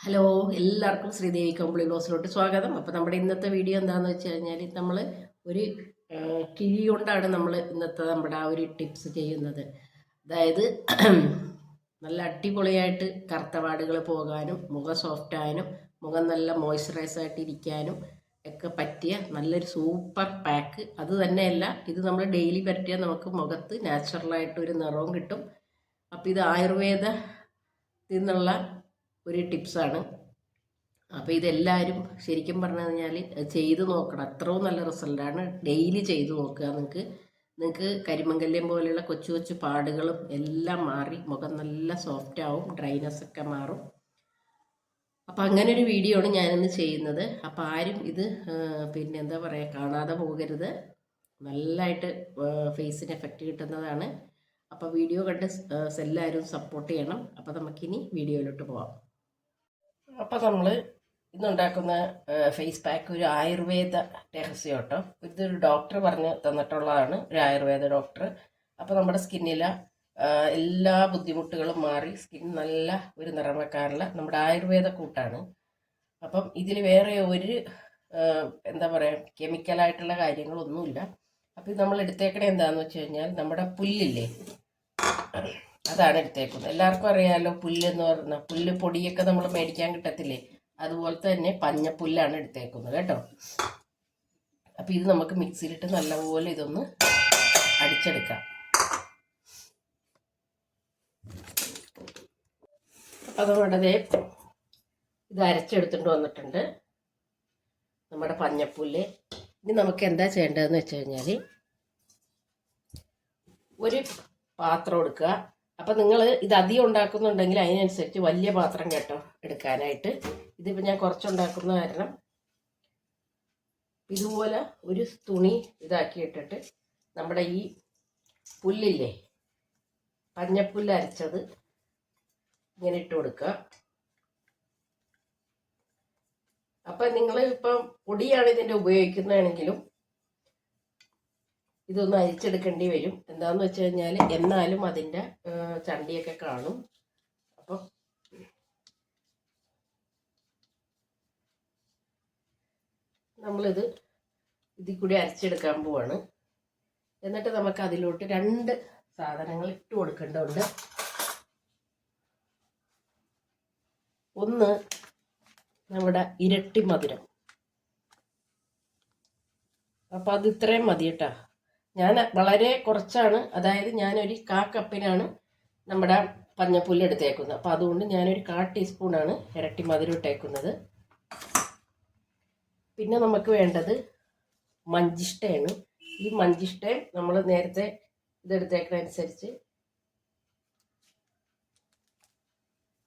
Hello എല്ലാവർക്കും ശ്രീദേവി കമ്പിളി ബ്ലോസിലോട്ട് സ്വാഗതം. അപ്പോൾ നമ്മുടെ ഇന്നത്തെ വീഡിയോ എന്താണെന്ന് വെച്ച് കഴിഞ്ഞാൽ നമ്മൾ ഒരു കിഴി കൊണ്ടാണ് നമ്മൾ ഇന്നത്തെ നമ്മുടെ ആ ഒരു ടിപ്സ് ചെയ്യുന്നത്. അതായത് നല്ല അടിപൊളിയായിട്ട് കറുത്ത പോകാനും മുഖം സോഫ്റ്റ് ആകാനും മുഖം നല്ല മോയ്സ്ചറൈസ് ആയിട്ട് ഇരിക്കാനും ഒക്കെ പറ്റിയ നല്ലൊരു സൂപ്പർ പാക്ക് അത് തന്നെയല്ല ഇത് നമ്മൾ ഡെയിലി പറ്റിയാൽ നമുക്ക് മുഖത്ത് നാച്ചുറലായിട്ട് ഒരു നിറവും കിട്ടും. അപ്പോൾ ഇത് ആയുർവേദ നിന്നുള്ള ഒരു ടിപ്സാണ്. അപ്പോൾ ഇതെല്ലാവരും ശരിക്കും പറഞ്ഞു കഴിഞ്ഞാൽ ചെയ്ത് നോക്കണം. അത്രയും നല്ല റിസൾട്ടാണ് ഡെയിലി ചെയ്ത് നോക്കുക നിങ്ങൾക്ക്. നിങ്ങൾക്ക് കരിമങ്കല്യം പോലെയുള്ള കൊച്ചു കൊച്ചു പാടുകളും എല്ലാം മാറി മുഖം നല്ല സോഫ്റ്റ് ആവും ഡ്രൈനസ് ഒക്കെ മാറും. അപ്പോൾ അങ്ങനെ ഒരു വീഡിയോ ആണ് ഞാനിന്ന് ചെയ്യുന്നത്. അപ്പോൾ ആരും ഇത് പിന്നെ എന്താ പറയുക കാണാതെ പോകരുത്. നല്ലതായിട്ട് ഫേസിന് എഫക്റ്റ് കിട്ടുന്നതാണ്. അപ്പോൾ വീഡിയോ കണ്ട് എല്ലാവരും സപ്പോർട്ട് ചെയ്യണം. അപ്പോൾ നമുക്കിനി വീഡിയോയിലോട്ട് പോവാം. അപ്പോൾ നമ്മൾ ഇന്നുണ്ടാക്കുന്ന ഫേസ് പാക്ക് ഒരു ആയുർവേദ രഹസ്യം കേട്ടോ ഇതൊരു ഡോക്ടർ പറഞ്ഞ് തന്നിട്ടുള്ളതാണ് ഒരു ആയുർവേദ ഡോക്ടർ അപ്പോൾ നമ്മുടെ സ്കിന്നിലെ എല്ലാ ബുദ്ധിമുട്ടുകളും മാറി സ്കിൻ നല്ല ഒരു നിറം വെക്കാനുള്ള നമ്മുടെ ആയുർവേദ കൂട്ടാണ്. അപ്പം ഇതിൽ വേറെ ഒരു എന്താ പറയുക കെമിക്കലായിട്ടുള്ള കാര്യങ്ങളൊന്നുമില്ല. അപ്പോൾ ഇത് നമ്മൾ എടുത്തേക്കണേ എന്താണെന്ന് വെച്ച് കഴിഞ്ഞാൽ നമ്മുടെ പുല്ലില്ലേ? അതാണ് എടുത്തേക്കുന്നത്. എല്ലാവർക്കും അറിയാമല്ലോ പുല്ലെന്ന് പറഞ്ഞാൽ പുല്ല് പൊടിയൊക്കെ നമ്മൾ മേടിക്കാൻ കിട്ടത്തില്ലേ? അതുപോലെ തന്നെ പഞ്ഞപ്പുല്ലാണ് എടുത്തേക്കുന്നത് കേട്ടോ. അപ്പം ഇത് നമുക്ക് മിക്സിയിലിട്ട് നല്ലപോലെ ഇതൊന്ന് അടിച്ചെടുക്കാം. അപ്പം നമ്മുടെ ഇത് അരച്ചെടുത്തിട്ട് വന്നിട്ടുണ്ട്. നമ്മുടെ പഞ്ഞപ്പുല്ല്. ഇനി നമുക്ക് എന്താ ചെയ്യേണ്ടതെന്ന് വെച്ച് കഴിഞ്ഞാൽ ഒരു പാത്രം എടുക്കുക. അപ്പം നിങ്ങൾ ഇത് അധികം ഉണ്ടാക്കുന്നുണ്ടെങ്കിൽ അതിനനുസരിച്ച് വലിയ പാത്രം കേട്ടോ എടുക്കാനായിട്ട്. ഇതിപ്പോൾ ഞാൻ കുറച്ചുണ്ടാക്കുന്ന കാരണം ഇതുപോലെ ഒരു തുണി ഇതാക്കി ഇട്ടിട്ട് നമ്മുടെ ഈ പുല്ലില്ലേ പഞ്ഞപ്പുല്ല് അരച്ചത് ഇങ്ങനെ ഇട്ട് കൊടുക്കുക. അപ്പം നിങ്ങൾ ഇപ്പം പൊടിയാണ് ഇതിന്റെ ഉപയോഗിക്കുന്നതാണെങ്കിലും ഇതൊന്ന് അരിച്ചെടുക്കേണ്ടി വരും. എന്താന്ന് വെച്ച് കഴിഞ്ഞാൽ എന്നാലും അതിന്റെ ചണ്ടിയൊക്കെ കാണും. അപ്പം നമ്മളിത് ഇതിൽ കൂടി അരച്ചെടുക്കാൻ പോവാണ്. എന്നിട്ട് നമുക്ക് അതിലോട്ട് രണ്ട് സാധനങ്ങൾ ഇട്ട് കൊടുക്കേണ്ടതുണ്ട്. ഒന്ന് നമ്മുടെ ഇരട്ടി മധുരം. അപ്പം അത് ഇത്രയും മതി കേട്ടോ ഞാൻ വളരെ കുറച്ചാണ്. അതായത് ഞാനൊരു കാ കപ്പിനാണ് നമ്മുടെ പഞ്ഞപ്പുല്ല് എടുത്തേക്കുന്നത്. അപ്പോൾ അതുകൊണ്ട് ഞാനൊരു കാ ടീസ്പൂണാണ് ഇരട്ടി മധുരം ഇട്ടേക്കുന്നത്. പിന്നെ നമുക്ക് വേണ്ടത് മഞ്ചിഷ്ടയാണ്. ഈ മഞ്ചിഷ്ടയും നമ്മൾ നേരത്തെ ഇതെടുത്തേക്കനുസരിച്ച്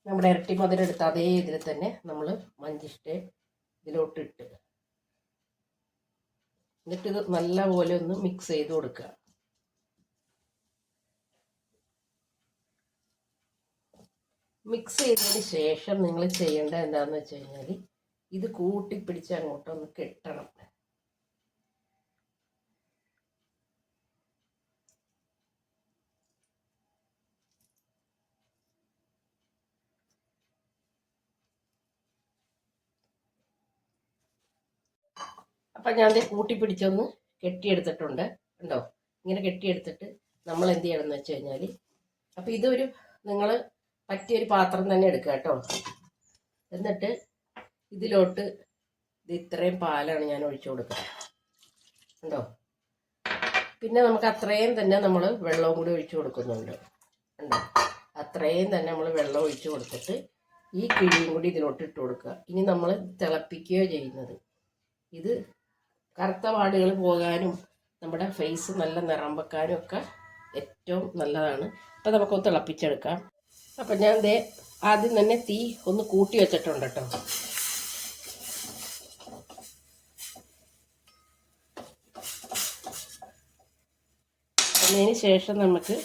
നമ്മുടെ ഇരട്ടി മധുരം എടുത്ത അതേ ഇതിൽ തന്നെ നമ്മൾ മഞ്ചിഷ്ടയും ഇതിലോട്ട് ഇട്ട് എന്നിട്ട് ഇത് നല്ലപോലെ ഒന്ന് മിക്സ് ചെയ്ത് കൊടുക്കുക. മിക്സ് ചെയ്തതിന് ശേഷം നിങ്ങൾ ചെയ്യേണ്ട എന്താണെന്ന് വെച്ച് കഴിഞ്ഞാൽ ഇത് കൂട്ടിപ്പിടിച്ച് അങ്ങോട്ടൊന്ന് കെട്ടണം. അപ്പം ഞാൻ കൂട്ടി പിടിച്ചൊന്ന് കെട്ടിയെടുത്തിട്ടുണ്ട്. കണ്ടോ? ഇങ്ങനെ കെട്ടിയെടുത്തിട്ട് നമ്മൾ എന്ത് ചെയ്യണം എന്ന് വെച്ച് കഴിഞ്ഞാൽ അപ്പം ഇതൊരു നിങ്ങൾ പറ്റിയൊരു പാത്രം തന്നെ എടുക്കുക കേട്ടോ. എന്നിട്ട് ഇതിലോട്ട് ഇത് ഇത്രയും പാലാണ് ഞാൻ ഒഴിച്ചു കൊടുക്കുക. കണ്ടോ? പിന്നെ നമുക്ക് അത്രയും തന്നെ നമ്മൾ വെള്ളവും കൂടി ഒഴിച്ചു കൊടുക്കുന്നുണ്ട്. കണ്ടോ? അത്രയും തന്നെ നമ്മൾ വെള്ളം ഒഴിച്ചു കൊടുത്തിട്ട് ഈ കിഴിയും കൂടി ഇതിലോട്ട് ഇട്ട് കൊടുക്കുക. ഇനി നമ്മൾ തിളപ്പിക്കുകയോ ചെയ്യുന്നത്. ഇത് കറുത്ത പാടുകൾ പോകാനും നമ്മുടെ ഫേസ് നല്ല നിറം വെക്കാനും ഒക്കെ ഏറ്റവും നല്ലതാണ്. അപ്പം നമുക്കൊന്ന് തിളപ്പിച്ചെടുക്കാം. അപ്പം ഞാൻ ദേ ആദ്യം തന്നെ തീ ഒന്ന് കൂട്ടി വെച്ചിട്ടുണ്ട് കേട്ടോ അതിന് ശേഷം നമുക്ക്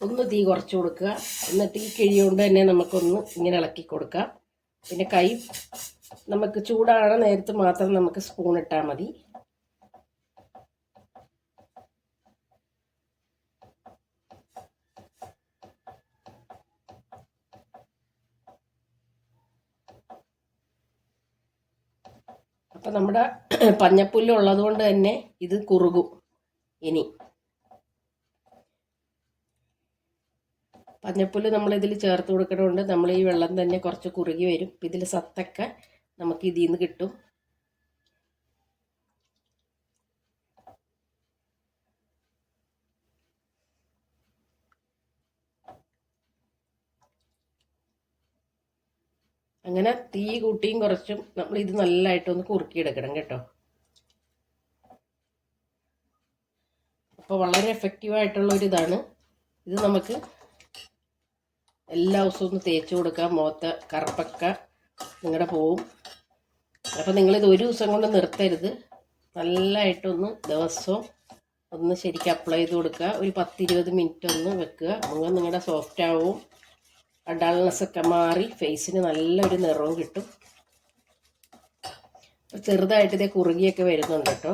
ഒന്ന് തീ കുറച്ച് കൊടുക്കുക. എന്നിട്ട് ഈ കിഴിയുകൊണ്ട് തന്നെ നമുക്കൊന്ന് ഇങ്ങനെ ഇളക്കി കൊടുക്കാം. പിന്നെ കൈ നമുക്ക് ചൂടാണ് നേരത്ത് മാത്രം നമുക്ക് സ്പൂൺ ഇട്ടാൽ മതി. അപ്പൊ നമ്മുടെ പഞ്ഞപ്പുല്ല് ഉള്ളതുകൊണ്ട് തന്നെ ഇത് കുറുകും ഇനി. പഞ്ഞപ്പുല്ല് നമ്മൾ ഇതിൽ ചേർത്ത് കൊടുക്കണമുണ്ട് നമ്മൾ ഈ വെള്ളം തന്നെ കുറച്ച് കുറുകി വരും. ഇതിൽ സത്തൊക്കെ നമുക്ക് ഇതിൽ നിന്ന് കിട്ടും. അങ്ങനെ തീ കൂട്ടിയും കുറച്ചും നമ്മൾ ഇത് നല്ലതായിട്ടൊന്ന് കുറുക്കിയെടുക്കണം കേട്ടോ. അപ്പോൾ വളരെ എഫക്റ്റീവായിട്ടുള്ള ഒരു ഇതാണ് ഇത് നമുക്ക് എല്ലാ ദിവസവും ഒന്ന് തേച്ച് കൊടുക്കാം. മുഖത്ത് കറുപ്പൊക്കെ നിങ്ങളുടെ പോവും. അപ്പോൾ നിങ്ങളിത് ഒരു ദിവസം കൊണ്ട് നിർത്തരുത്. നല്ലതായിട്ടൊന്ന് ദിവസവും ഒന്ന് ശരിക്കും അപ്ലൈ ചെയ്ത് കൊടുക്കുക. ഒരു പത്തിരുപത് മിനിറ്റ് ഒന്ന് വെക്കുക. മുഖം നിങ്ങളുടെ സോഫ്റ്റ് ആവും. ഡൾനെസ് ഒക്കെ മാറി ഫേസിന് നല്ലൊരു നിറവും കിട്ടും. ചെറുതായിട്ട് ഇതേ കുറുകിയൊക്കെ വരുന്നുണ്ട് കേട്ടോ.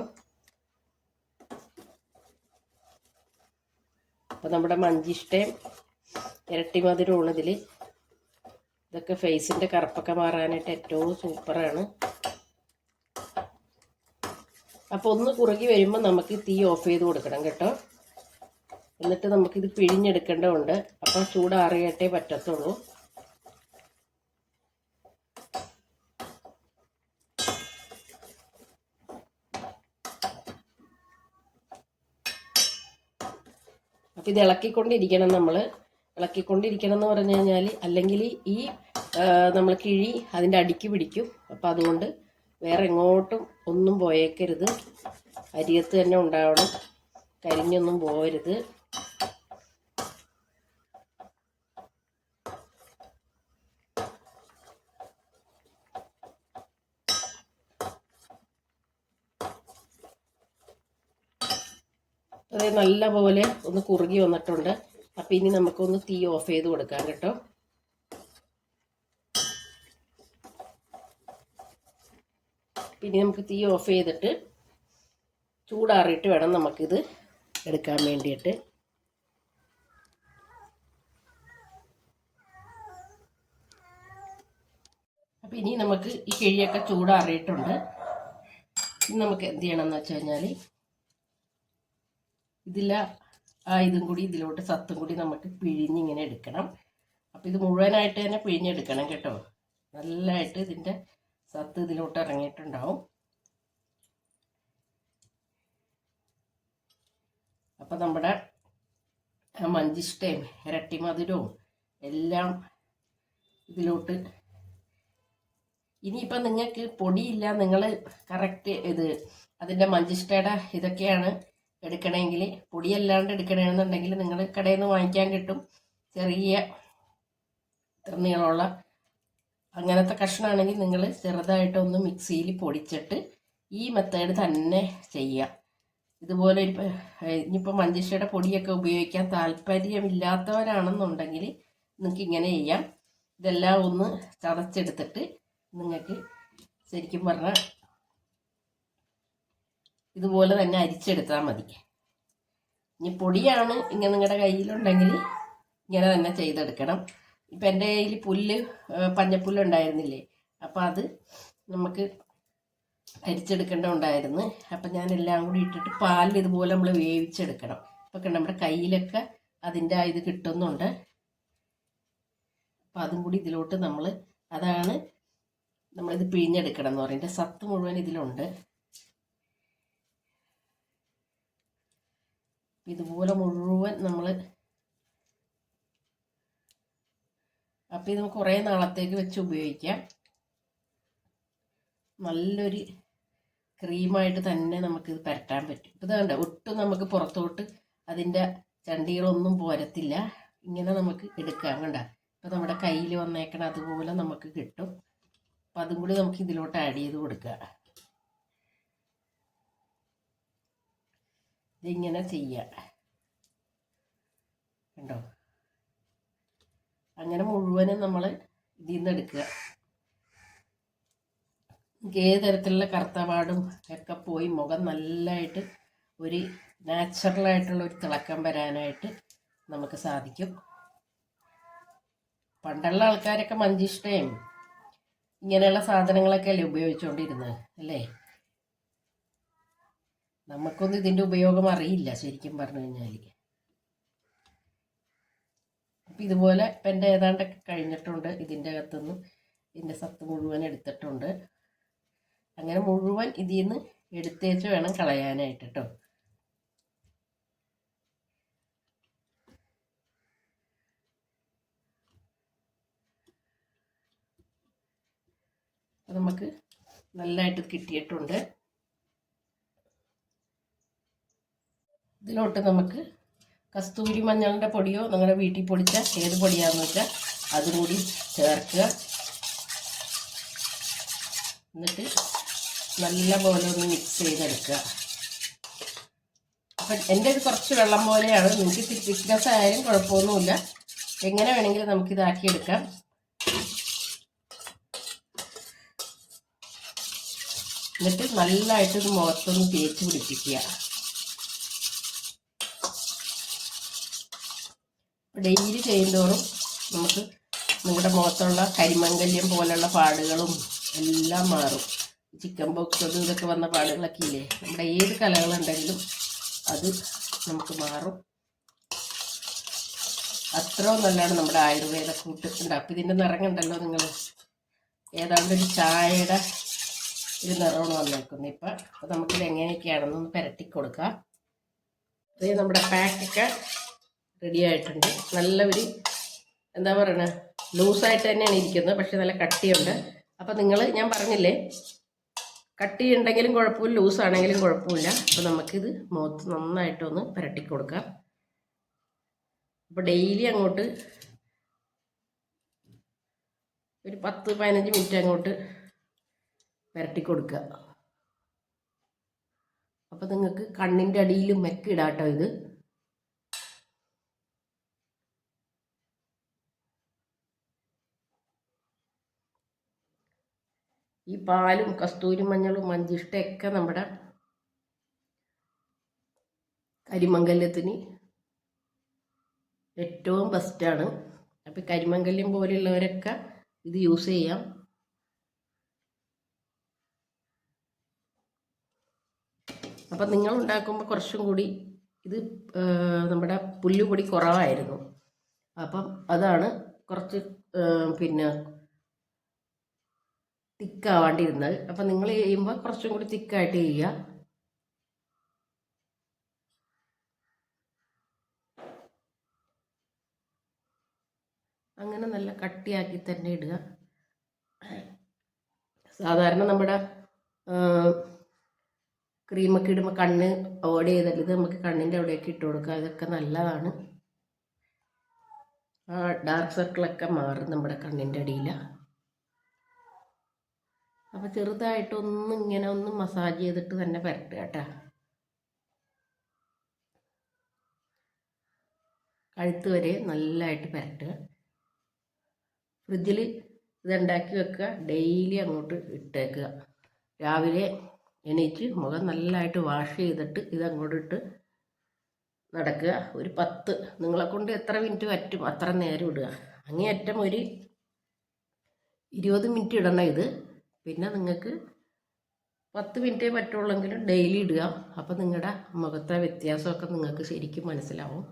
അപ്പം നമ്മുടെ മഞ്ചിഷ്ടയും ഇരട്ടി മധുരമാണ് ഇതിൽ ഇതൊക്കെ ഫേസിന്റെ കറുപ്പൊക്കെ മാറാനായിട്ട് ഏറ്റവും സൂപ്പറാണ് അപ്പോൾ ഒന്ന് കുറുകി വരുമ്പോൾ നമുക്ക് തീ ഓഫ് ചെയ്ത് കൊടുക്കണം കേട്ടോ. എന്നിട്ട് നമുക്കിത് പിഴിഞ്ഞെടുക്കേണ്ടതുണ്ട്. അപ്പോൾ ചൂടാറിയട്ടേ പറ്റത്തുള്ളൂ. അപ്പം ഇത് ഇളക്കിക്കൊണ്ടിരിക്കണം നമ്മൾ ഇളക്കിക്കൊണ്ടിരിക്കണം എന്ന് പറഞ്ഞു കഴിഞ്ഞാൽ അല്ലെങ്കിൽ ഈ നമ്മൾ കിഴി അതിന്റെ അടിക്ക് പിടിക്കും. അപ്പോൾ അതുകൊണ്ട് വേറെ എങ്ങോട്ടും ഒന്നും പോയേക്കരുത്. അരിയത്ത് തന്നെ ഉണ്ടാവണം. കരിഞ്ഞൊന്നും പോരുത് അത് നല്ലപോലെ ഒന്ന് കുറുകി വന്നിട്ടുണ്ട്. അപ്പം ഇനി നമുക്കൊന്ന് തീ ഓഫ് ചെയ്ത് കൊടുക്കാം കേട്ടോ. പിന്നെ നമുക്ക് തീ ഓഫ് ചെയ്തിട്ട് ചൂടാറിയിട്ട് വേണം നമുക്കിത് എടുക്കാൻ വേണ്ടിയിട്ട്. അപ്പം ഇനി നമുക്ക് ഈ കിഴിയൊക്കെ ചൂടാറിയിട്ടുണ്ട്. ഇനി നമുക്ക് എന്ത് ചെയ്യണമെന്ന് വെച്ച് കഴിഞ്ഞാൽ ഇതില ആ ഇതും കൂടി ഇതിലോട്ട് സത്തും കൂടി നമുക്ക് പിഴിഞ്ഞിങ്ങനെ എടുക്കണം. അപ്പോൾ ഇത് മുഴുവനായിട്ട് തന്നെ പിഴിഞ്ഞെടുക്കണം കേട്ടോ. നല്ലതായിട്ട് ഇതിന്റെ സത്ത് ഇതിലോട്ട് ഇറങ്ങിയിട്ടുണ്ടാവും. അപ്പം നമ്മുടെ മഞ്ചിഷ്ടയും ഇരട്ടി മധുരവും എല്ലാം ഇതിലോട്ട് ഇനിയിപ്പം നിങ്ങൾക്ക് പൊടിയില്ല നിങ്ങൾ കറക്റ്റ് ഇത് അതിന്റെ മഞ്ചിഷ്ടയുടെ ഇതൊക്കെയാണ് എടുക്കണമെങ്കിൽ പൊടിയല്ലാണ്ട് എടുക്കണമെന്നുണ്ടെങ്കിൽ നിങ്ങൾ കടയിൽ നിന്ന് വാങ്ങിക്കാൻ കിട്ടും. ചെറിയ നീളമുള്ള അങ്ങനത്തെ കഷ്ണമാണെങ്കിൽ നിങ്ങൾ ചെറുതായിട്ടൊന്ന് മിക്സിയിൽ പൊടിച്ചിട്ട് ഈ മെത്തേഡ് തന്നെ ചെയ്യാം. ഇതുപോലെ ഒരു ഇനിയിപ്പോൾ മഞ്ചിഷയുടെ പൊടിയൊക്കെ ഉപയോഗിക്കാൻ താല്പര്യമില്ലാത്തവരാണെന്നുണ്ടെങ്കിൽ നിങ്ങൾക്ക് ഇങ്ങനെ ചെയ്യാം. ഇതെല്ലാം ഒന്ന് ചതച്ചെടുത്തിട്ട് നിങ്ങൾക്ക് ശരിക്കും പറഞ്ഞാൽ ഇതുപോലെ തന്നെ അരിച്ചെടുത്താൽ മതി. ഇനി പൊടിയാണ് ഇങ്ങനെ നിങ്ങളുടെ കയ്യിലുണ്ടെങ്കിൽ ഇങ്ങനെ തന്നെ ചെയ്തെടുക്കണം. ഇപ്പം എന്റെ കയ്യിൽ പുല്ല് പഞ്ഞപ്പുല്ല് ഉണ്ടായിരുന്നില്ലേ? അപ്പം അത് നമുക്ക് അരിച്ചെടുക്കേണ്ട ഉണ്ടായിരുന്നു. അപ്പം ഞാൻ എല്ലാം കൂടി ഇട്ടിട്ട് പാലിൽ ഇതുപോലെ നമ്മൾ വേവിച്ചെടുക്കണം. അപ്പം നമ്മുടെ കയ്യിലൊക്കെ അതിന്റെ ഇത് കിട്ടുന്നുണ്ട്. അപ്പം അതും കൂടി ഇതിലോട്ട് നമ്മൾ അതാണ് നമ്മളിത് പിഴിഞ്ഞെടുക്കണം എന്ന് പറയുന്നത് സത്ത് മുഴുവൻ ഇതിലുണ്ട്. ഇതുപോലെ മുഴുവൻ നമ്മൾ അപ്പം ഇത് കുറേ നാളത്തേക്ക് വെച്ച് ഉപയോഗിക്കാം. നല്ലൊരു ക്രീമായിട്ട് തന്നെ നമുക്കിത് പരട്ടാൻ പറ്റും. ഇത് കണ്ട ഒട്ടും നമുക്ക് പുറത്തോട്ട് അതിന്റെ ചണ്ടികളൊന്നും പോരത്തില്ല. ഇങ്ങനെ നമുക്ക് എടുക്കാം കണ്ട. ഇപ്പം നമ്മുടെ കയ്യിൽ വന്നേക്കണ അതുപോലെ നമുക്ക് കിട്ടും. അപ്പം അതും കൂടി നമുക്ക് ഇതിലോട്ട് ആഡ് ചെയ്ത് കൊടുക്കുക. ഇതിങ്ങനെ ചെയ്യാം. കണ്ടോ? അങ്ങനെ മുഴുവനും നമ്മൾ ഇതിൽ നിന്ന് എടുക്കുക ഏത് തരത്തിലുള്ള കറുത്തപാടും ഒക്കെ പോയി മുഖം നല്ലതായിട്ട് ഒരു നാച്ചുറലായിട്ടുള്ള ഒരു തിളക്കം വരാനായിട്ട് നമുക്ക് സാധിക്കും. പണ്ടുള്ള ആൾക്കാരൊക്കെ മഞ്ചിഷ്ടയും ഇങ്ങനെയുള്ള സാധനങ്ങളൊക്കെ അല്ലേ ഉപയോഗിച്ചുകൊണ്ടിരുന്നത് അല്ലേ? നമുക്കൊന്നും ഇതിന്റെ ഉപയോഗം അറിയില്ല ശരിക്കും പറഞ്ഞു കഴിഞ്ഞാൽ ഇതുപോലെ ഇപ്പം എന്റെ ഏതാണ്ടൊക്കെ കഴിഞ്ഞിട്ടുണ്ട് ഇതിന്റെ അകത്തുനിന്ന്. ഇതിന്റെ സത്ത് മുഴുവൻ എടുത്തിട്ടുണ്ട്. അങ്ങനെ മുഴുവൻ ഇതിൽ നിന്ന് എടുത്തേച്ച് വേണം കളയാനായിട്ട് കേട്ടോ നമുക്ക് നല്ലതായിട്ട് കിട്ടിയിട്ടുണ്ട്. ഇതിലോട്ട് നമുക്ക് കസ്തൂരി മഞ്ഞളിന്റെ പൊടിയോ നിങ്ങളുടെ വീട്ടിൽ പൊടിച്ച ഏത് പൊടിയാന്ന് വെച്ചാൽ അതും കൂടി ചേർക്കുക. എന്നിട്ട് നല്ല പോലെ ഒന്ന് മിക്സ് ചെയ്തെടുക്കുക. അപ്പം എന്റെ ഇത് കുറച്ച് വെള്ളം പോലെയാണ്. നിങ്ങൾക്ക് ഇത്തിരി തിക്നെസ് ആയാലും കുഴപ്പമൊന്നുമില്ല. എങ്ങനെ വേണമെങ്കിലും നമുക്കിതാക്കിയെടുക്കാം എന്നിട്ട് നല്ലതായിട്ട് ഇത് മുഖത്തൊന്ന് തേച്ച് പിടിപ്പിക്കുക. ഡെയിലി ചെയ്യുന്തോറും നമുക്ക് നിങ്ങളുടെ മുഖത്തുള്ള കരിമംഗല്യം പോലുള്ള പാടുകളും എല്ലാം മാറും. ചിക്കൻ ബോക്സ് അതും ഇതൊക്കെ വന്ന പാടുകളൊക്കെ ഇല്ലേ? നമ്മുടെ ഏത് കലകളുണ്ടെങ്കിലും അത് നമുക്ക് മാറും. അത്രയും നല്ലതാണ് നമ്മുടെ ആയുർവേദ കൂട്ട്. ഉണ്ട് അപ്പം ഇതിന്റെ നിറം കണ്ടല്ലോ നിങ്ങൾ ഏതാണ്ട് ഒരു ചായയുടെ ഒരു നിറമാണ് വന്നേക്കുന്നത് ഇപ്പം. അപ്പോൾ നമുക്കിത് എങ്ങനെയൊക്കെയാണെന്നൊന്ന് പുരട്ടി കൊടുക്കാം. ഇത് നമ്മുടെ പാക്കൊക്കെ റെഡി ആയിട്ടുണ്ട്. നല്ല ഒരു എന്താ പറയണ ലൂസായിട്ട് തന്നെയാണ് ഇരിക്കുന്നത് പക്ഷെ നല്ല കട്ടിയുണ്ട്. അപ്പം നിങ്ങൾ ഞാൻ പറഞ്ഞില്ലേ കട്ടി ഉണ്ടെങ്കിലും കുഴപ്പമില്ല ലൂസ് ആണെങ്കിലും കുഴപ്പമില്ല. അപ്പം നമുക്കിത് മുഖത്ത് നന്നായിട്ടൊന്ന് പുരട്ടി കൊടുക്കാം. അപ്പോൾ ഡെയിലി അങ്ങോട്ട് ഒരു പത്ത് പതിനഞ്ച് മിനിറ്റ് അങ്ങോട്ട് പുരട്ടി കൊടുക്കുക. അപ്പോൾ നിങ്ങൾക്ക് കണ്ണിന്റെ അടിയിലും മെക്കിടാട്ടോ ഇത്. ഈ പാലും കസ്തൂരി മഞ്ഞളും മഞ്ചിഷ്ടയൊക്കെ നമ്മുടെ കരിമംഗല്യത്തിന് ഏറ്റവും ബെസ്റ്റാണ് അപ്പോൾ കരിമംഗല്യം പോലെയുള്ളവരൊക്കെ ഇത് യൂസ് ചെയ്യാം. അപ്പം നിങ്ങൾ ഉണ്ടാക്കുമ്പോൾ കുറച്ചും കൂടി ഇത് നമ്മുടെ പുല്ലുപൊടി കുറവായിരുന്നു. അപ്പം അതാണ് കുറച്ച് പിന്നെ തിക്കാവാണ്ടിരുന്നത്. അപ്പം നിങ്ങൾ ചെയ്യുമ്പോൾ കുറച്ചും കൂടി തിക്കായിട്ട് ചെയ്യുക. അങ്ങനെ നല്ല കട്ടിയാക്കി തന്നെ ഇടുക. സാധാരണ നമ്മുടെ ക്രീമൊക്കെ ഇടുമ്പോൾ കണ്ണ് അവോയ്ഡ് ചെയ്തല്ലത് നമുക്ക് കണ്ണിന്റെ അവിടെയൊക്കെ ഇട്ട് കൊടുക്കുക. അതൊക്കെ നല്ലതാണ്. ആ ഡാർക്ക് സർക്കിളൊക്കെ മാറും നമ്മുടെ കണ്ണിന്റെ അടിയിൽ അപ്പോൾ ചെറുതായിട്ടൊന്ന് ഇങ്ങനെ ഒന്ന് മസാജ് ചെയ്തിട്ട് തന്നെ പരട്ടുക കേട്ടോ. കഴുത്ത് വരെ നല്ലതായിട്ട് പരട്ടുക. ഫ്രിഡ്ജിൽ ഇതുണ്ടാക്കി വെക്കുക. ഡെയിലി അങ്ങോട്ട് ഇട്ടേക്കുക. രാവിലെ എണീറ്റ് മുഖം നല്ലതായിട്ട് വാഷ് ചെയ്തിട്ട് ഇതങ്ങോട്ട് ഇട്ട് നടക്കുക. ഒരു പത്ത് നിങ്ങളെ കൊണ്ട് എത്ര മിനിറ്റ് പറ്റും? അത്ര നേരം ഇടുക. അങ്ങേയറ്റം ഒരു ഇരുപത് മിനിറ്റ് ഇടണം ഇത്. പിന്നെ നിങ്ങൾക്ക് പത്ത് മിനിറ്റേ പറ്റുള്ളെങ്കിലും ഡെയിലി ഇടുക. അപ്പോൾ നിങ്ങളുടെ മുഖത്തെ വ്യത്യാസമൊക്കെ നിങ്ങൾക്ക് ശരിക്കും മനസ്സിലാവും.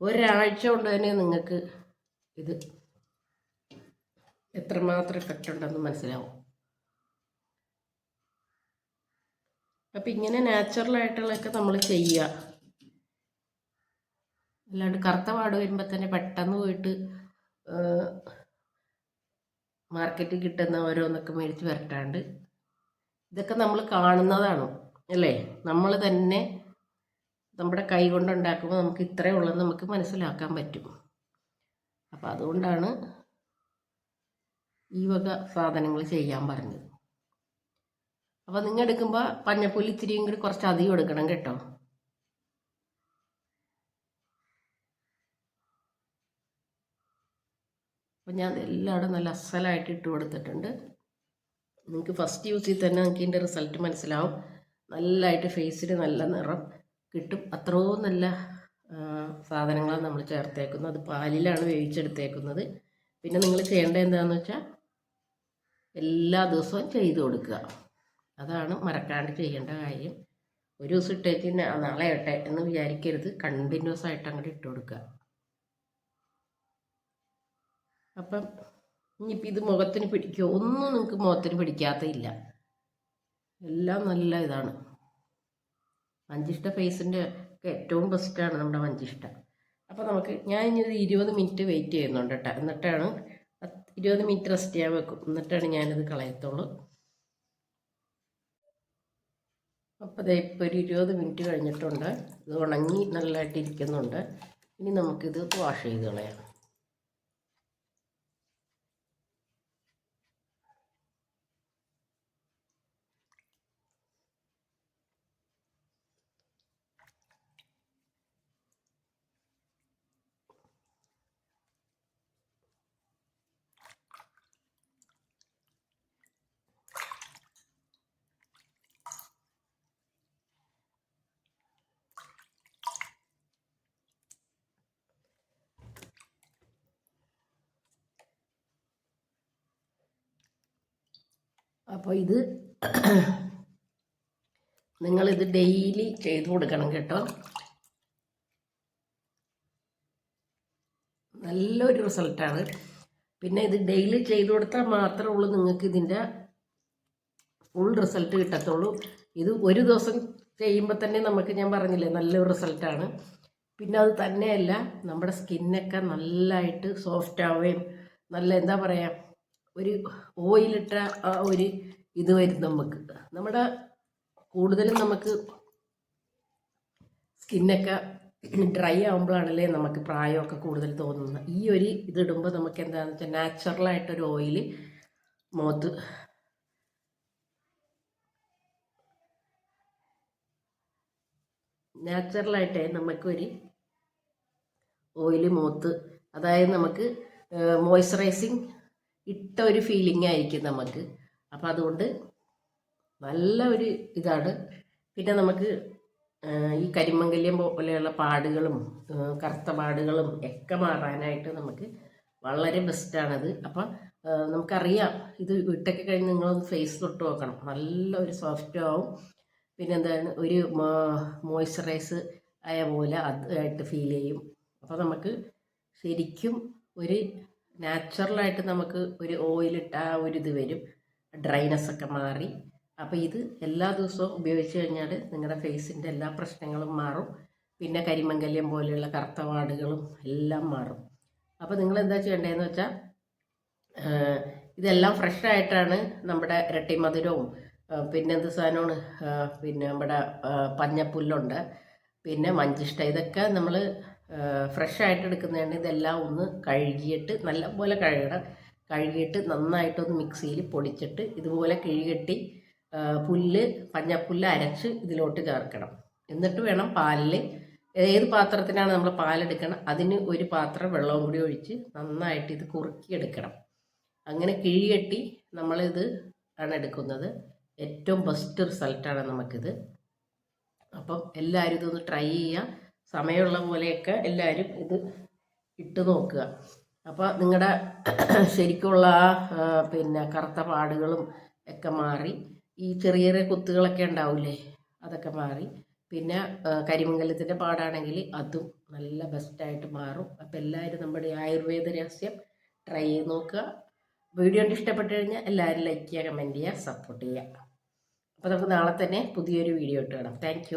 ഒരാഴ്ച കൊണ്ട് തന്നെ നിങ്ങൾക്ക് ഇത് എത്രമാത്രം എഫക്റ്റ് ഉണ്ടെന്ന് മനസ്സിലാവും. അപ്പം ഇങ്ങനെ നാച്ചുറലായിട്ടുള്ളതൊക്കെ നമ്മൾ ചെയ്യുക. അല്ലാണ്ട് കറുത്ത പാട് വരുമ്പോൾ തന്നെ പെട്ടെന്ന് പോയിട്ട് മാർക്കറ്റിൽ കിട്ടുന്ന ഓരോന്നൊക്കെ മേടിച്ച് വരട്ടാണ്ട് ഇതൊക്കെ നമ്മൾ കാണുന്നതാണ് അല്ലേ? നമ്മൾ തന്നെ നമ്മുടെ കൈ കൊണ്ടുണ്ടാക്കുമ്പോൾ നമുക്ക് ഇത്രയേ ഉള്ളെന്ന് നമുക്ക് മനസ്സിലാക്കാൻ പറ്റും. അപ്പോൾ അതുകൊണ്ടാണ് ഈ വക സാധനങ്ങൾ ചെയ്യാൻ പറഞ്ഞത്. അപ്പോൾ നിങ്ങൾ എടുക്കുമ്പോൾ പഞ്ഞപ്പുല്ല് ഇത്തിരിയും കൂടി കുറച്ച് അധികം എടുക്കണം കേട്ടോ. അപ്പോൾ ഞാൻ എല്ലായിടും നല്ല അസലായിട്ട് ഇട്ട് കൊടുത്തിട്ടുണ്ട്. നിങ്ങൾക്ക് ഫസ്റ്റ് യൂസിൽ തന്നെ നിങ്ങൾക്ക് ഇതിന്റെ റിസൾട്ട് മനസ്സിലാവും. നല്ലതായിട്ട് ഫേസിൽ നല്ല നിറം കിട്ടും. അത്രയും നല്ല സാധനങ്ങളാണ് നമ്മൾ ചേർത്തേക്കുന്നത്. അത് പാലിലാണ് വേവിച്ചെടുത്തേക്കുന്നത്. പിന്നെ നിങ്ങൾ ചെയ്യേണ്ടത് എന്താണെന്ന് വെച്ചാൽ എല്ലാ ദിവസവും ചെയ്തു കൊടുക്കുക. അതാണ് മറക്കാണ്ട് ചെയ്യേണ്ട കാര്യം. ഒരു ദിവസം ഇട്ടേക്ക് നാളെ ഇട്ടെ എന്ന് വിചാരിക്കരുത്. കണ്ടിന്യൂസ് ആയിട്ട് അങ്ങോട്ട് ഇട്ട് കൊടുക്കുക. അപ്പം ഇനിയിപ്പോൾ ഇത് മുഖത്തിന് പിടിക്കുമോ ഒന്നും നിങ്ങൾക്ക് മുഖത്തിന് പിടിക്കാത്തയില്ല. എല്ലാം നല്ല ഇതാണ്. മഞ്ചിഷ്ട ഫേസിന്റെ ഒക്കെ ഏറ്റവും ബെസ്റ്റാണ് നമ്മുടെ മഞ്ചിഷ്ട അപ്പോൾ നമുക്ക് ഞാൻ ഇനി ഒരു ഇരുപത് മിനിറ്റ് വെയിറ്റ് ചെയ്യുന്നുണ്ട് കേട്ടോ എന്നിട്ടാണ് ഇരുപത് മിനിറ്റ് റെസ്റ്റ് ചെയ്യാൻ വെക്കും. എന്നിട്ടാണ് ഞാനിത് കളയത്തുള്ളൂ. അപ്പോൾ ദേ ഇപ്പോൾ ഒരു ഇരുപത് മിനിറ്റ് കഴിഞ്ഞിട്ടുണ്ട്. ഇത് ഉണങ്ങി നല്ലതായിട്ട് ഇരിക്കുന്നുണ്ട് ഇനി നമുക്കിത് വാഷ് ചെയ്ത് കളയാം. അപ്പോൾ ഇത് നിങ്ങളിത് ഡെയിലി ചെയ്തു കൊടുക്കണം കേട്ടോ. നല്ലൊരു റിസൾട്ടാണ് പിന്നെ ഇത് ഡെയിലി ചെയ്തു കൊടുത്താൽ മാത്രമേ ഉള്ളൂ നിങ്ങൾക്ക് ഇതിന്റെ ഫുൾ റിസൾട്ട് കിട്ടത്തുള്ളൂ. ഇത് ഒരു ദിവസം ചെയ്യുമ്പോൾ തന്നെ നമുക്ക് ഞാൻ പറഞ്ഞില്ലേ നല്ലൊരു റിസൾട്ടാണ് പിന്നെ അത് തന്നെയല്ല നമ്മുടെ സ്കിന്നൊക്കെ നല്ലതായിട്ട് സോഫ്റ്റ് ആവുകയും നല്ല എന്താ പറയുക ഒരു ഓയിലിട്ട ആ ഒരു ഇത് വരും നമുക്ക്. നമ്മുടെ കൂടുതലും നമുക്ക് സ്കിന്നൊക്കെ ഡ്രൈ ആകുമ്പോഴാണല്ലേ നമുക്ക് പ്രായമൊക്കെ കൂടുതൽ തോന്നുന്നത്. ഈ ഒരു ഇതിടുമ്പോൾ നമുക്ക് എന്താണെന്ന് വെച്ചാൽ നാച്ചുറലായിട്ടൊരു ഓയിൽ മുഖത്ത് നാച്ചുറലായിട്ട് നമുക്കൊരു ഓയിൽ മുഖത്ത് അതായത് നമുക്ക് മോയ്സ്ചറൈസിങ് ഇട്ട ഒരു ഫീലിംഗ് ആയിരിക്കും നമുക്ക്. അപ്പോൾ അതുകൊണ്ട് നല്ല ഒരു ഇതാണ്. പിന്നെ നമുക്ക് ഈ കരിമംഗല്യം പോലെയുള്ള പാടുകളും കറുത്ത പാടുകളും ഒക്കെ മാറാനായിട്ട് നമുക്ക് വളരെ ബെസ്റ്റാണത് അപ്പം നമുക്കറിയാം ഇത് ഇട്ടൊക്കെ കഴിഞ്ഞ് നിങ്ങളൊന്ന് ഫേസ് തൊട്ട് നോക്കണം. നല്ല ഒരു സോഫ്റ്റ് ആവും. പിന്നെ എന്താണ് ഒരു മോയ്സ്ചറൈസ് ആയ പോലെ അതായിട്ട് ഫീൽ ചെയ്യും. അപ്പോൾ നമുക്ക് ശരിക്കും ഒരു നാച്ചുറലായിട്ട് നമുക്ക് ഒരു ഓയിലിട്ട ആ ഒരു ഇത് വരും. ഡ്രൈനസ് ഒക്കെ മാറി. അപ്പോൾ ഇത് എല്ലാ ദിവസവും ഉപയോഗിച്ച് കഴിഞ്ഞാൽ നിങ്ങളുടെ ഫേസിന്റെ എല്ലാ പ്രശ്നങ്ങളും മാറും. പിന്നെ കരിമംഗല്യം പോലെയുള്ള കറുത്ത പാടുകളും എല്ലാം മാറും. അപ്പോൾ നിങ്ങൾ എന്താ ചെയ്യേണ്ടതെന്ന് വെച്ചാൽ ഇതെല്ലാം ഫ്രഷ് ആയിട്ടാണ് നമ്മുടെ ഇരട്ടി മധുരവും പിന്നെ എന്ത് സാധനമാണ് പിന്നെ നമ്മുടെ പഞ്ഞപ്പുല്ലുണ്ട്. പിന്നെ മഞ്ചിഷ്ട ഇതൊക്കെ നമ്മൾ ഫ്രഷ് ആയിട്ട് എടുക്കുന്നതാണ് ഇതെല്ലാം ഒന്ന് കഴുകിയിട്ട് നല്ലപോലെ കഴുകണം. കഴുകിയിട്ട് നന്നായിട്ടൊന്ന് മിക്സിയിൽ പൊടിച്ചിട്ട് ഇതുപോലെ കിഴികെട്ടി പുല്ല് പഞ്ഞപ്പുല്ല് അരച്ച് ഇതിലോട്ട് ചേർക്കണം. എന്നിട്ട് വേണം പാലിൽ ഏത് പാത്രത്തിനാണ് നമ്മൾ പാലെടുക്കണം അതിന് ഒരു പാത്രം വെള്ളവും കൂടി ഒഴിച്ച് നന്നായിട്ട് ഇത് കുറുക്കിയെടുക്കണം അങ്ങനെ കിഴികെട്ടി നമ്മളിത് ആണ് എടുക്കുന്നത്. ഏറ്റവും ബെസ്റ്റ് റിസൾട്ടാണ് നമുക്കിത്. അപ്പം എല്ലാവരും ഇതൊന്ന് ട്രൈ ചെയ്യുക സമയമുള്ള പോലെയൊക്കെ എല്ലാവരും ഇത് ഇട്ട് നോക്കുക. അപ്പോൾ നിങ്ങളുടെ ശരിക്കുള്ള പിന്നെ കറുത്ത പാടുകളും ഒക്കെ മാറി ഈ ചെറിയ ചെറിയ കുത്തുകളൊക്കെ ഉണ്ടാവില്ലേ അതൊക്കെ മാറി. പിന്നെ കരിമംഗലത്തിന്റെ പാടാണെങ്കിൽ അതും നല്ല ബെസ്റ്റായിട്ട് മാറും. അപ്പോൾ എല്ലാവരും നമ്മുടെ ആയുർവേദ രഹസ്യം ട്രൈ ചെയ്ത് നോക്കുക. വീഡിയോ കണ്ട് ഇഷ്ടപ്പെട്ട് കഴിഞ്ഞാൽ എല്ലാവരും ലൈക്ക് ചെയ്യുക കമന്റ് ചെയ്യുക സപ്പോർട്ട് ചെയ്യുക. അപ്പോൾ നമുക്ക് നാളെ തന്നെ പുതിയൊരു വീഡിയോ ഇട്ട് കാണാം. താങ്ക്